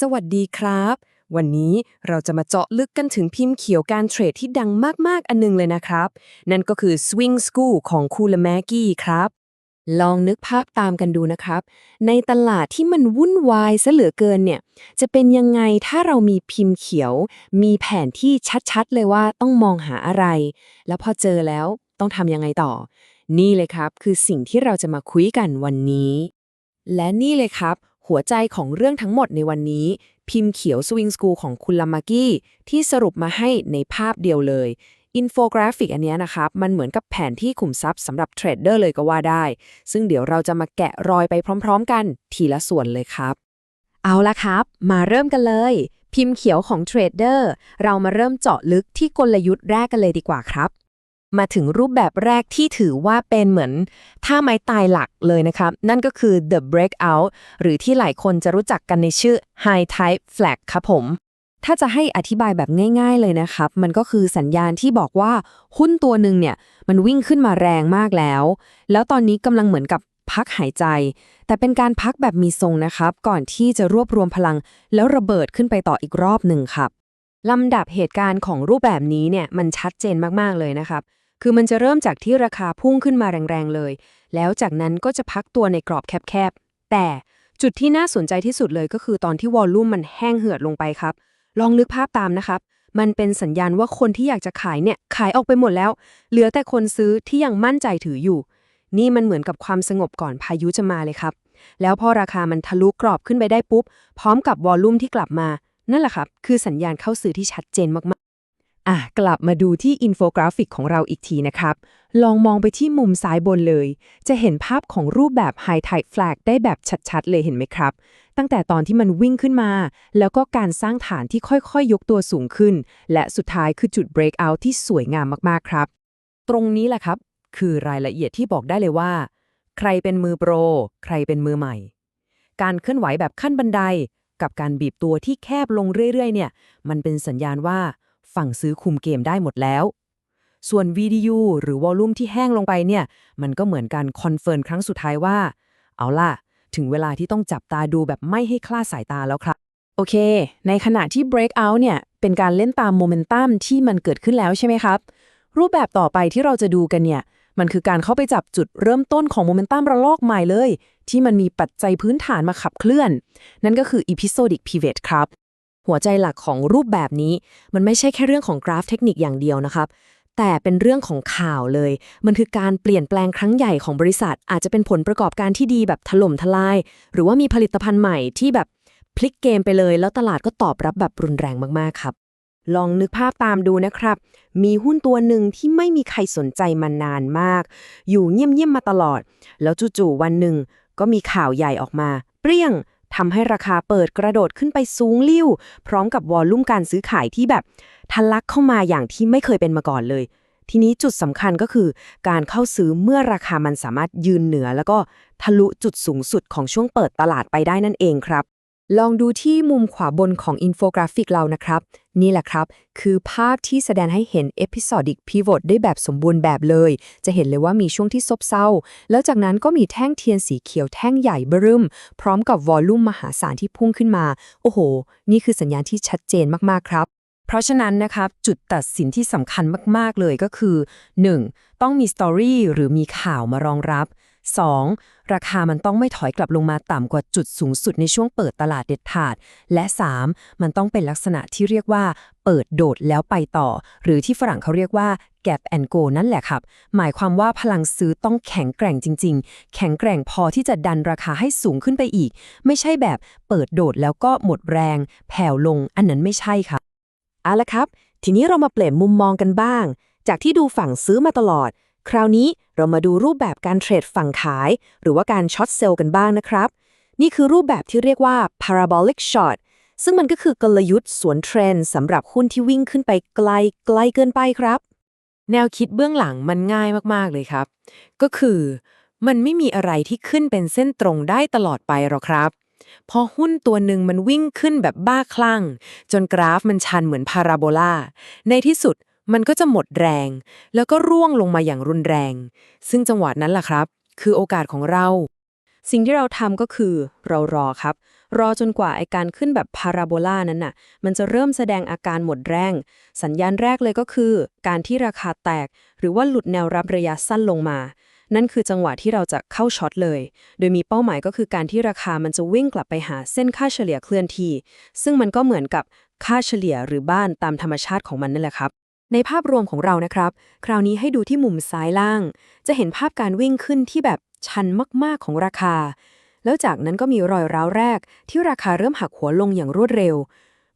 สวัสดีครับ วันนี้เราจะมาเจาะลึกกันถึงพิมพ์เขียวการเทรดที่ดังมาก ๆ อันหนึงเลยนะครับ นั่นก็คือ Swing School ของคูลแมกกี้ครับ ลองนึกภาพตามกันดูนะครับ ในตลาดที่มันวุ่นวายซะเหลือเกินเนี่ย จะเป็นยังไงถ้าเรามีพิมพ์เขียว มีแผนที่ชัด ๆ เลยว่าต้องมองหาอะไร แล้วพอเจอแล้วต้องทำยังไงต่อ นี่เลยครับ คือสิ่งที่เราจะมาคุยกันวันนี้ และนี่เลยครับ หัวใจของเรื่องทั้งหมดในวันนี้ พิมพ์เขียว Swing School ของคุณลามากี้ที่สรุปมาให้ในภาพเดียวเลยอินโฟกราฟิกอันนี้นะครับ มันเหมือนกับแผนที่ขุมทรัพย์สำหรับเทรดเดอร์เลยก็ว่าได้ ซึ่งเดี๋ยวเราจะมาแกะรอยไปพร้อม ๆ กันทีละส่วนเลยครับ เอาละครับ มาเริ่มกันเลย พิมพ์เขียวของเทรดเดอร์เรามาเริ่มเจาะลึกที่กลยุทธ์แรกกันเลยดีกว่าครับ มาถึงรูปแบบแรกที่ถือว่าเป็นเหมือนท่าไม้ตายหลักเลยนะครับ นั่นก็คือ the breakout หรือที่หลายคนจะรู้จักกันในชื่อ high type flag ครับผม ถ้าจะให้อธิบายแบบง่าย ๆเลยนะครับ มันก็คือสัญญาณที่บอกว่าหุ้นตัวหนึ่งเนี่ยมันวิ่งขึ้นมาแรงมากแล้ว แล้วตอนนี้กำลังเหมือนกับพักหายใจ แต่เป็นการพักแบบมีทรงนะครับ ก่อนที่จะรวบรวมพลัง แล้วระเบิดขึ้นไปต่ออีกรอบหนึ่งครับลำดับเหตุการณ์ของรูปแบบนี้เนี่ยมันชัดเจนมาก ๆ เลยนะครับ คือมันจะเริ่มจากที่ราคาพุ่งขึ้นมาแรงๆเลย แล้วจากนั้นก็จะพักตัวในกรอบแคบๆ แต่จุดที่น่าสนใจที่สุดเลยก็คือตอนที่วอลลุ่มมันแห้งเหือดลงไปครับ ลองนึกภาพตามนะครับ มันเป็นสัญญาณว่าคนที่อยากจะขายเนี่ยขายออกไปหมดแล้ว เหลือแต่คนซื้อที่ยังมั่นใจถืออยู่ นี่มันเหมือนกับความสงบก่อนพายุจะมาเลยครับ แล้วพอราคามันทะลุกรอบขึ้นไปได้ปุ๊บ พร้อมกับวอลลุ่มที่กลับมา นั่นแหละครับ คือสัญญาณเข้าซื้อที่ชัดเจนมากๆ อะกลับมาดูที่อินโฟกราฟิกของเราอีกทีนะครับ ลองมองไปที่มุมซ้ายบนเลย จะเห็นภาพของรูปแบบ High Tide Flag ได้แบบชัดๆ เลยเห็นไหมครับ ตั้งแต่ตอนที่มันวิ่งขึ้นมา แล้วก็การสร้างฐานที่ค่อยๆ ยกตัวสูงขึ้น และสุดท้ายคือจุด breakout ที่สวยงามมากๆ ครับ ตรงนี้แหละครับ คือรายละเอียดที่บอกได้เลยว่า ใครเป็นมือโปร ใครเป็นมือใหม่ การเคลื่อนไหวแบบขั้นบันได กับการบีบตัวที่แคบลงเรื่อยๆ เนี่ย มันเป็นสัญญาณว่า ฝั่งซื้อคุมเกมได้หมดแล้ว ส่วน VDU หรือวอลลุ่มที่แห้งลงไปเนี่ย มันก็เหมือนการคอนเฟิร์มครั้งสุดท้ายว่า เอาล่ะ ถึงเวลาที่ต้องจับตาดูแบบไม่ให้คลาดสายตาแล้วครับ โอเค ในขณะที่ breakout เนี่ย เป็นการเล่นตามโมเมนตัมที่มันเกิดขึ้นแล้วใช่ไหมครับ รูปแบบต่อไปที่เราจะดูกันเนี่ยมันคือการเข้าไปจับจุดเริ่มต้นของโมเมนตัมระลอกใหม่เลย ที่มันมีปัจจัยพื้นฐานมาขับเคลื่อน นั่นก็คือ episodic pivot ครับ หัวใจหลักของรูปแบบนี้ มันไม่ใช่แค่เรื่องของกราฟเทคนิคอย่างเดียวนะครับแต่เป็นเรื่องของข่าวเลย มันคือการเปลี่ยนแปลงครั้งใหญ่ของบริษัท อาจจะเป็นผลประกอบการที่ดีแบบถล่มทลาย หรือว่ามีผลิตภัณฑ์ใหม่ที่แบบพลิกเกมไปเลย แล้วตลาดก็ตอบรับแบบรุนแรงมากๆครับ ลองนึกภาพตามดูนะครับ มีหุ้นตัวหนึ่งที่ไม่มีใครสนใจมานานมาก อยู่เงียบๆมาตลอด แล้วจู่ๆวันหนึ่งก็มีข่าวใหญ่ออกมา เปรี้ยง ทำให้ราคาเปิดกระโดดขึ้นไปสูงลิ่ว พร้อมกับวอลลุ่มการซื้อขายที่แบบทะลักเข้ามาอย่างที่ไม่เคยเป็นมาก่อนเลย ทีนี้จุดสำคัญก็คือการเข้าซื้อเมื่อราคามันสามารถยืนเหนือ แล้วก็ทะลุจุดสูงสุดของช่วงเปิดตลาดไปได้นั่นเองครับ ลองดูที่มุมขวาบนของอินโฟกราฟิกเรานะครับ นี่แหละครับ คือภาพที่แสดงให้เห็น episodic pivot ได้แบบสมบูรณ์แบบเลย จะเห็นเลยว่ามีช่วงที่ซบเซาแล้วจากนั้นก็มีแท่งเทียนสีเขียวแท่งใหญ่เบิ่มพร้อมกับวอลลุ่มมหาศาลที่พุ่งขึ้นมา โอ้โห นี่คือสัญญาณที่ชัดเจนมากๆครับเพราะฉะนั้นนะครับจุดตัดสินที่สำคัญมาก ๆ เลยก็คือ 1. ต้องมีสตอรี่หรือมีข่าวมารองรับ 2. ราคามันต้องไม่ถอยกลับลงมาต่ำกว่าจุดสูงสุดในช่วงเปิดตลาดเด็ดขาด และ 3. มันต้องเป็นลักษณะที่เรียกว่า เปิดโดดแล้วไปต่อ หรือที่ฝรั่งเขาเรียกว่า gap and go นั่นแหละครับ หมายความว่าพลังซื้อต้องแข็งแกร่งจริง ๆ แข็งแกร่งพอที่จะดันราคาให้สูงขึ้นไปอีก ไม่ใช่แบบเปิดโดดแล้วก็หมดแรง แผ่วลงอันนั้นไม่ใช่ค่ะเอาละครับ ทีนี้เรามาเปลี่ยนมุมมองกันบ้าง จากที่ดูฝั่งซื้อมาตลอด คราวนี้ เรามาดูรูปแบบการเทรดฝั่งขาย หรือว่าการช็อตเซลล์กันบ้างนะครับ นี่คือรูปแบบที่เรียกว่า parabolic short ซึ่งมันก็คือกลยุทธ์สวนเทรนด์สำหรับหุ้นที่วิ่งขึ้นไปไกลไกลเกินไปครับ แนวคิดเบื้องหลังมันง่ายมากๆเลยครับ ก็คือมันไม่มีอะไรที่ขึ้นเป็นเส้นตรงได้ตลอดไปหรอกครับ พอหุ้นตัวหนึ่งมันวิ่งขึ้นแบบบ้าคลั่ง จนกราฟมันชันเหมือนพาราโบลาในที่สุด มันก็จะหมดแรง แล้วก็ร่วงลงมาอย่างรุนแรง ซึ่งจังหวะนั้นล่ะครับ คือโอกาสของเรา สิ่งที่เราทำก็คือ เรารอครับ รอจนกว่าไอการขึ้นแบบพาราโบลานั้นน่ะ มันจะเริ่มแสดงอาการหมดแรง สัญญาณแรกเลยก็คือ การที่ราคาแตก หรือว่าหลุดแนวรับระยะสั้นลงมา นั่นคือจังหวะที่เราจะเข้าช็อตเลย โดยมีเป้าหมายก็คือการที่ราคามันจะวิ่งกลับไปหาเส้นค่าเฉลี่ยเคลื่อนที่ ซึ่งมันก็เหมือนกับค่าเฉลี่ยหรือบ้านตามธรรมชาติของมันนั่นแหละครับ ในภาพรวมของเรานะครับ คราวนี้ให้ดูที่มุมซ้ายล่าง จะเห็นภาพการวิ่งขึ้นที่แบบชันมาก ๆ ของราคา แล้วจากนั้นก็มีรอยร้าวแรก ที่ราคาเริ่มหักหัวลงอย่างรวดเร็ว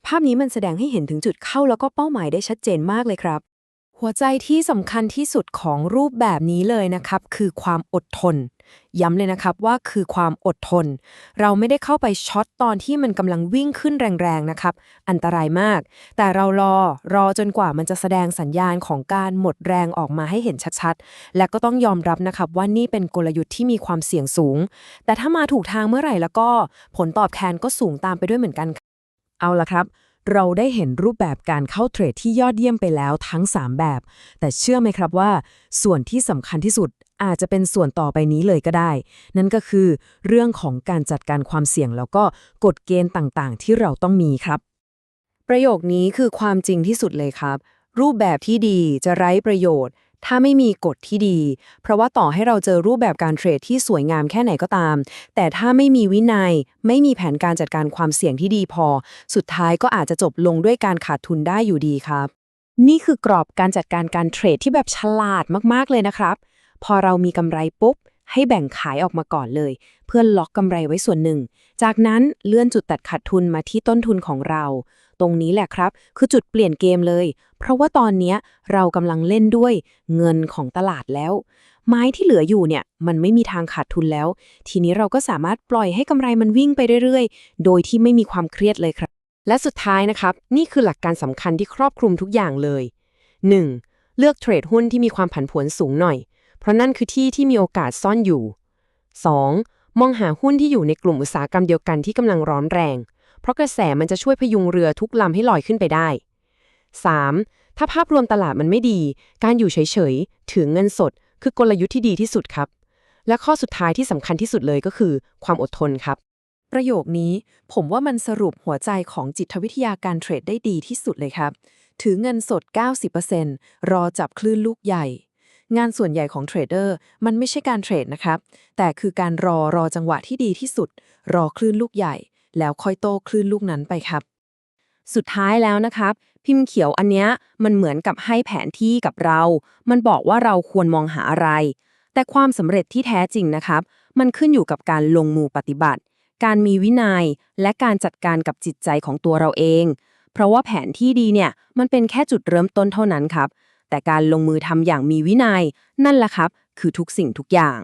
ภาพนี้มันแสดงให้เห็นถึงจุดเข้าแล้วก็เป้าหมายได้ชัดเจนมากเลยครับ หัวใจที่สำคัญที่สุดของรูปแบบนี้เลยนะครับ คือความอดทน ย้ำเลยนะครับว่าคือความอดทน เราไม่ได้เข้าไปช็อตตอนที่มันกำลังวิ่งขึ้นแรงๆนะครับ อันตรายมาก แต่เรารอรอจนกว่ามันจะแสดงสัญญาณของการหมดแรงออกมาให้เห็นชัดๆ และก็ต้องยอมรับนะครับว่านี่เป็นกลยุทธ์ที่มีความเสี่ยงสูง แต่ถ้ามาถูกทางเมื่อไหร่แล้วก็ผลตอบแทนก็สูงตามไปด้วยเหมือนกันเอาละครับ เราได้เห็นรูปแบบการเข้าเทรดที่ยอดเยี่ยมไปแล้วทั้ง 3 แบบ แต่เชื่อไหมครับว่า ส่วนที่สำคัญที่สุดอาจจะเป็นส่วนต่อไปนี้เลยก็ได้ นั่นก็คือ เรื่องของการจัดการความเสี่ยงแล้วก็กฎเกณฑ์ต่างๆ ที่เราต้องมีครับ ประโยคนี้คือความจริงที่สุดเลยครับ รูปแบบที่ดีจะไร้ประโยชน์ ถ้าไม่มีกฎที่ดี เพราะว่าต่อให้เราเจอรูปแบบการเทรดที่สวยงามแค่ไหนก็ตาม แต่ถ้าไม่มีวินัย ไม่มีแผนการจัดการความเสี่ยงที่ดีพอ สุดท้ายก็อาจจะจบลงด้วยการขาดทุนได้อยู่ดีครับ นี่คือกรอบการจัดการการเทรดที่แบบฉลาดมากๆเลยนะครับ พอเรามีกำไรปุ๊บ ให้แบ่งขายออกมาก่อนเลย เพื่อล็อกกำไรไว้ส่วนหนึ่ง จากนั้นเลื่อนจุดตัดขาดทุนมาที่ต้นทุนของเรา ตรงนี้แหละครับ คือจุดเปลี่ยนเกมเลย เพราะว่าตอนนี้เรากำลังเล่นด้วยเงินของตลาดแล้ว ไม้ที่เหลืออยู่เนี่ยมันไม่มีทางขาดทุนแล้ว ทีนี้เราก็สามารถปล่อยให้กำไรมันวิ่งไปเรื่อยๆ โดยที่ไม่มีความเครียดเลยครับ และสุดท้ายนะครับ นี่คือหลักการสำคัญที่ครอบคลุมทุกอย่างเลย 1. เลือกเทรดหุ้นที่มีความผันผวนสูงหน่อย เพราะนั่นคือที่ที่มีโอกาสซ่อนอยู่ 2. มองหาหุ้นที่อยู่ในกลุ่มอุตสาหกรรมเดียวกันที่กำลังร้อนแรง เพราะกระแสมันจะช่วยพยุงเรือทุกลำให้ลอยขึ้นไปได้ 3. ถ้าภาพรวมตลาดมันไม่ดี การอยู่เฉยๆ ถือเงินสด คือกลยุทธ์ที่ดีที่สุดครับ และข้อสุดท้ายที่สำคัญที่สุดเลยก็คือ ความอดทนครับ ประโยคนี้ผมว่ามันสรุปหัวใจของจิตวิทยาการเทรดได้ดีที่สุดเลยครับ ถือเงินสด 90%รอจับคลื่นลูกใหญ่ งานส่วนใหญ่ของเทรดเดอร์มันไม่ใช่การเทรดนะครับ แต่คือการรอรอจังหวะที่ดีที่สุด รอคลื่นลูกใหญ่ แล้วค่อยโต้คลื่นลูกนั้นไปครับ สุดท้ายแล้วนะครับ พิมพ์เขียวอันเนี้ยมันเหมือนกับให้แผนที่กับเรา มันบอกว่าเราควรมองหาอะไร แต่ความสำเร็จที่แท้จริงนะครับ มันขึ้นอยู่กับการลงมือปฏิบัติ การมีวินัย และการจัดการกับจิตใจของตัวเราเอง เพราะว่าแผนที่ดีเนี่ยมันเป็นแค่จุดเริ่มต้นเท่านั้นครับ แต่การลงมือทำอย่างมีวินัย นั่นแหละครับ คือทุกสิ่งทุกอย่าง